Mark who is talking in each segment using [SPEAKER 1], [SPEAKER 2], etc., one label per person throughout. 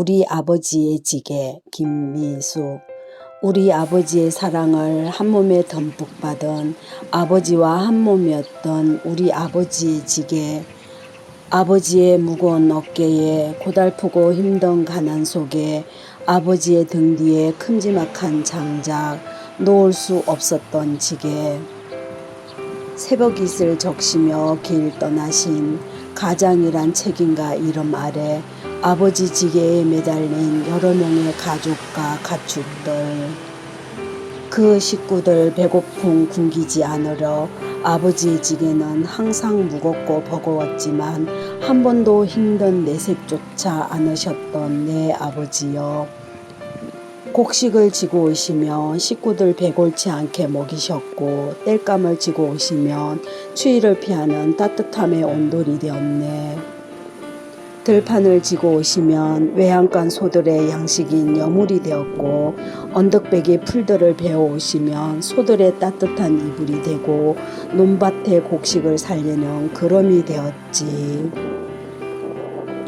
[SPEAKER 1] 우리 아버지의 지게 김미숙. 우리 아버지의 사랑을 한 몸에 듬뿍 받은 아버지와 한 몸이었던 우리 아버지의 지게 아버지의 무거운 어깨에 고달프고 힘든 가난 속에 아버지의 등 뒤에 큼지막한 장작 놓을 수 없었던 지게. 새벽 이슬 적시며 길 떠나신 가장이란 책임과 이름 아래 아버지 지게에 매달린 여러 명의 가족과 가축들 그 식구들 배고픔 굶기지 않으려 아버지의 지게는 항상 무겁고 버거웠지만 한 번도 힘든 내색조차 않으셨던 내 아버지여 곡식을 지고 오시면 식구들 배골치 않게 먹이셨고 땔감을 지고 오시면 추위를 피하는 따뜻함의 온돌이 되었네. 들판을 지고 오시면 외양간 소들의 양식인 여물이 되었고 언덕배기 풀들을 베어 오시면 소들의 따뜻한 이불이 되고 논밭의 곡식을 살리는 그럼이 되었지.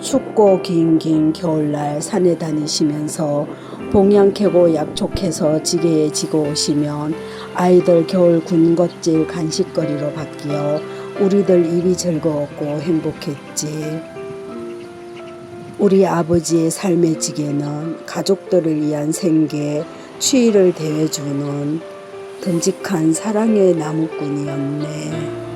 [SPEAKER 1] 춥고 긴긴 겨울날 산에 다니시면서 봉양 캐고 약촉해서 지게에 지고 오시면 아이들 겨울 군것질 간식거리로 바뀌어 우리들 입이 즐거웠고 행복했지. 우리 아버지의 삶의 지게는 가족들을 위한 생계, 추위를 대해주는 듬직한 사랑의 나무꾼이었네.